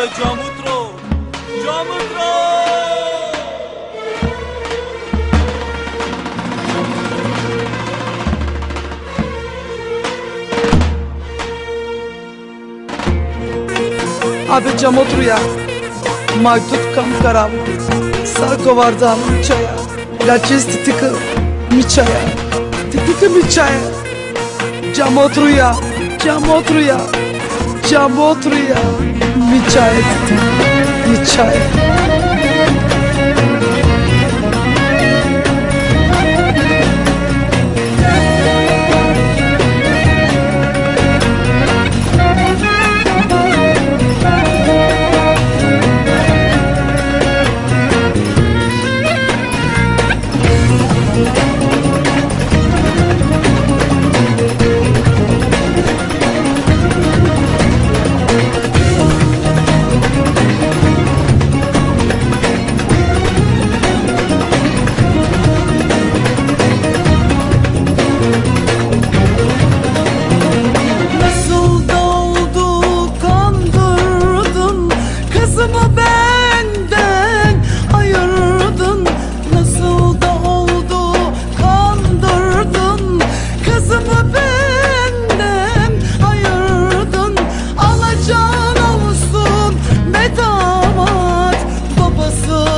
ve Camutro. Camutro! Abi cam otur ya. Majdut kamkaram. Sarko vardam çaya. Laçesti tıkı miçaya. Tıkı miçaya. Cam otur ya. Cam otur ya. Cam otur ya. Tıkı. Miçaya. Nasıl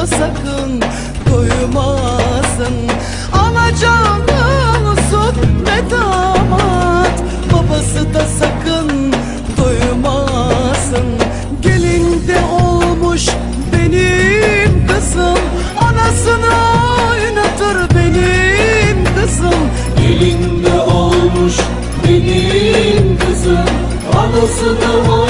sakın duymasın Alacağın olsun be damat Babası da sakın duymasın Gelin de olmuş benim kızım Anasını oynatır benim kızım. Elinde olmuş benim kızım Anasını oynatır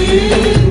benim